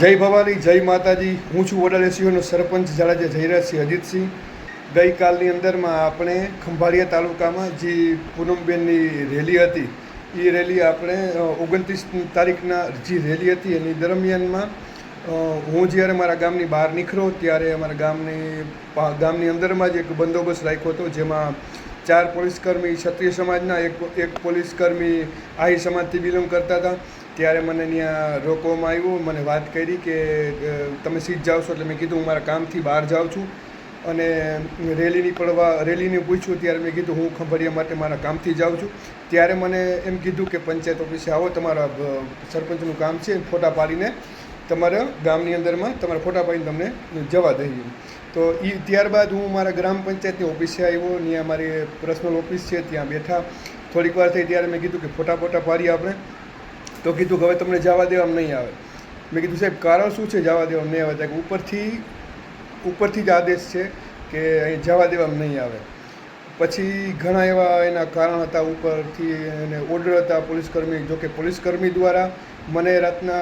જય ભવાની, જય માતાજી. હું છું વડાલેસીઓનો સરપંચ જાડેજા જયરાજસિંહ અજીતસિંહ. ગઈકાલની અંદરમાં આપણે ખંભાળિયા તાલુકામાં જે પૂનમબેનની રેલી હતી એ રેલી આપણે ઓગણત્રીસ તારીખના જે રેલી હતી, એની દરમિયાનમાં હું જ્યારે મારા ગામની બહાર નીકળ્યો ત્યારે અમારા ગામની ગામની અંદરમાં જ એક બંદોબસ્ત રાખ્યો હતો, જેમાં ચાર પોલીસકર્મી ક્ષત્રિય સમાજના, એક એક પોલીસકર્મી આહી સમાજથી બિલોંગ કરતા હતા. ત્યારે મને ત્યાં રોકવામાં આવ્યું, મને વાત કરી કે તમે સીટ જાઓ છો એટલે મેં કીધું હું મારા કામથી બહાર જાઉં છું. અને રેલીની પડવા, રેલીની પૂછ્યું ત્યારે મેં કીધું હું ખંભાળિયા માટે મારા કામથી જાઉં છું. ત્યારે મને એમ કીધું કે પંચાયત ઓફિસે આવો, તમારા સરપંચનું કામ છે, ફોટા પાડીને તમારા ગામની અંદરમાં તમારા ફોટા પાડીને તમને જવા દઈએ. તો એ ત્યારબાદ હું મારા ગ્રામ પંચાયતની ઓફિસે આવ્યો, ત્યાં મારી પર્સનલ ઓફિસ છે, ત્યાં બેઠા. થોડીક વાર થઈ ત્યારે મેં કીધું કે ફોટા ફોટા પાડીએ આપણે. તો કીધું હવે તમને જવા દેવામાં નહીં આવે. મેં કીધું, સાહેબ, કારણ શું છે જવા દેવામાં નહીં આવે? કે ઉપરથી ઉપરથી જ આદેશ છે કે અહીં જવા દેવામાં નહીં આવે. પછી ઘણા એવા એના કારણ હતા ઉપરથી એને ઓર્ડર હતા પોલીસકર્મી જોકે પોલીસકર્મી દ્વારા મને રાતના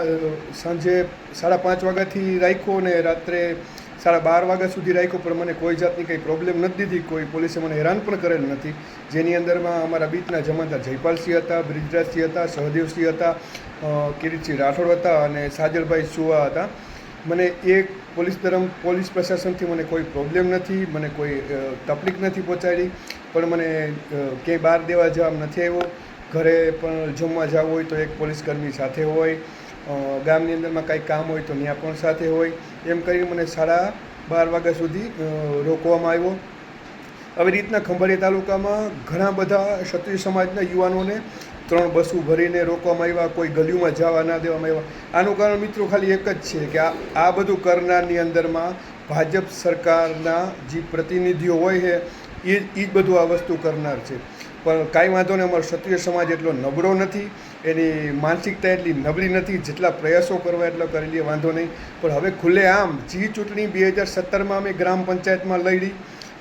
સાંજે સાડા પાંચ વાગ્યાથી રાખ્યો ને રાત્રે સાડા બાર વાગ્યા સુધી રાખ્યો, પણ મને કોઈ જાતની કંઈ પ્રોબ્લેમ નથી દીધી. કોઈ પોલીસે મને હેરાન પણ કરેલ નથી. જેની અંદરમાં અમારા બીચના જમાદાર જયપાલસિંહ હતા, બ્રિજરાજસિંહ હતા, સહદેવસિંહ હતા કિરીટસિંહ રાઠોડ હતા અને સાજલભાઈ સુવા હતા. મને એક પોલીસ ધરમ, પોલીસ પ્રશાસનથી મને કોઈ પ્રોબ્લેમ નથી, મને કોઈ તકલીફ નથી પહોંચાડી. પણ મને ક્યાંય બહાર દેવા જવા નથી આવ્યો. ઘરે પણ જમવા જવું હોય તો એક પોલીસકર્મી સાથે હોય. ગામની અંદરમાં કાંઈ કામ હોય તો ત્યાં પણ સાથે હોય. એમ કરીને મને સાડા બાર વાગ્યા સુધી રોકવામાં આવ્યો. આવી રીતના ખંભાળિયા તાલુકામાં ઘણા બધા ક્ષત્રિય સમાજના યુવાનોને ત્રણ બસો ભરીને રોકવામાં આવ્યા, કોઈ ગલીઓમાં જવા ના દેવામાં આવ્યા. આનું કારણ મિત્રો ખાલી એક જ છે કે આ આ બધું કરનારની અંદરમાં ભાજપ સરકારના જે પ્રતિનિધિઓ હોય છે એ જ બધું આ વસ્તુ કરનાર છે. પણ કાંઈ વાંધો નહીં, અમારો ક્ષત્રિય સમાજ એટલો નબળો નથી, એની માનસિકતા એટલી નબળી નથી, જેટલા પ્રયાસો કરવા એટલો કરી લઈએ વાંધો નહીં. પણ હવે ખુલ્લે આમ, જી ચૂંટણી બે હજાર સત્તરમાં અમે ગ્રામ પંચાયતમાં લડી,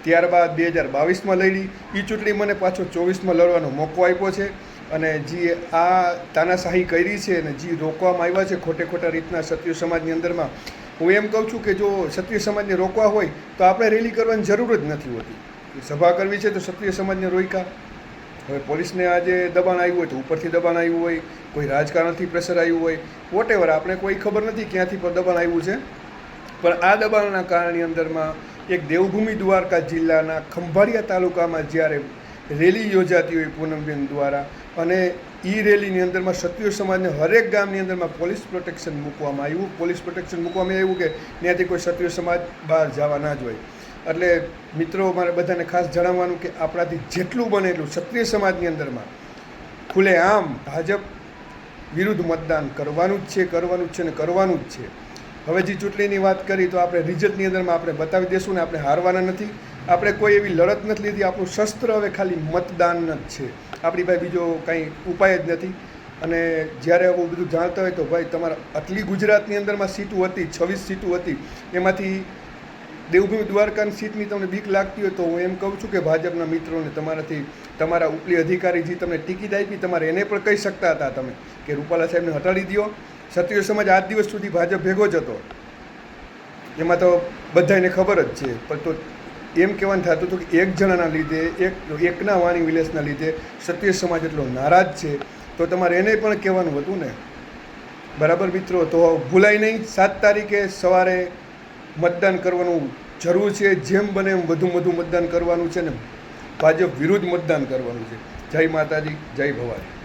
ત્યારબાદ બે હજાર બાવીસમાં લડી. એ ચૂંટણી મને પાછો ચોવીસમાં લડવાનો મોકો આપ્યો છે અને જે આ તાનાશાહી કરી છે અને જે રોકવામાં આવ્યા છે ખોટે ખોટા રીતના ક્ષત્રિય સમાજની અંદરમાં. હું એમ કહું છું કે જો ક્ષત્રિય સમાજને રોકવા હોય, તો આપણે રેલી કરવાની જરૂર જ નથી હોતી. સભા કરવી છે તો ક્ષત્રિય સમાજને રોક્યા. હવે પોલીસને આજે દબાણ આવ્યું હોય તો ઉપરથી દબાણ આવ્યું હોય, કોઈ રાજકારણથી પ્રેશર આવ્યું હોય વોટ એવર આપણે કોઈ ખબર નથી ક્યાંથી પણ દબાણ આવ્યું છે. પણ આ દબાણના કારણની અંદરમાં એક દેવભૂમિ દ્વારકા જિલ્લાના ખંભાળિયા તાલુકામાં જ્યારે રેલી યોજાતી હોય પૂનમબેન દ્વારા અને એ રેલીની અંદરમાં ક્ષત્રિય સમાજને હરેક ગામની અંદરમાં પોલીસ પ્રોટેક્શન મૂકવામાં આવ્યું. પોલીસ પ્રોટેક્શન મૂકવામાં આવ્યું કે ત્યાંથી કોઈ ક્ષત્રિય સમાજ બહાર જવા ના જોઈએ એટલે મિત્રો મારે બધાને ખાસ જણાવવાનું કે આપણાથી જેટલું બને એટલું ક્ષત્રિય સમાજની અંદરમાં ખુલ્લેઆમ ભાજપ વિરુદ્ધ મતદાન કરવાનું જ છે, કરવાનું જ છે ને કરવાનું જ છે. હવે જે ચૂંટણીની વાત કરી તો આપણે રિઝલ્ટની અંદરમાં આપણે બતાવી દઈશું ને આપણે હારવાના નથી. આપણે કોઈ એવી લડત નથી લીધી. આપણું શસ્ત્ર હવે ખાલી મતદાન જ છે. આપણી પાસે બીજો કાંઈ ઉપાય જ નથી. અને જ્યારે આવું બધું જાણતા હોય તો ભાઈ, તમારા આટલી ગુજરાતની અંદરમાં સીટો હતી, છવ્વીસ સીટો હતી. એમાંથી દેવભૂમિ દ્વારકાની સીટની તમને બીક લાગતી હોય તો હું એમ કહું છું કે ભાજપના મિત્રોને તમારાથી તમારા ઉપલી અધિકારી જે તમને ટિકિટ આપી તમારે એને પણ કહી શકતા હતા તમે કે રૂપાલા સાહેબને હટાડી દો ક્ષત્રિય સમાજ આજ દિવસ સુધી ભાજપ ભેગો જ હતો. એમાં તો બધાને ખબર જ છે. પણ તો એમ કહેવાનું થતું હતું કે એક જણાના લીધે, એક એકના વાણી વિલેસના લીધે ક્ષત્રિય સમાજ એટલો નારાજ છે. તો તમારે એને પણ કહેવાનું હતું ને? બરાબર મિત્રો, તો ભૂલાય નહીં. સાત તારીખે સવારે મતદાન કરવાનું જરૂર છે, જેમ બને એમ વધુ વધુ મતદાન કરવાનું છે ને. ભાજપ વિરુદ્ધ મતદાન કરવાનું છે. જય માતાજી, જય ભવાની.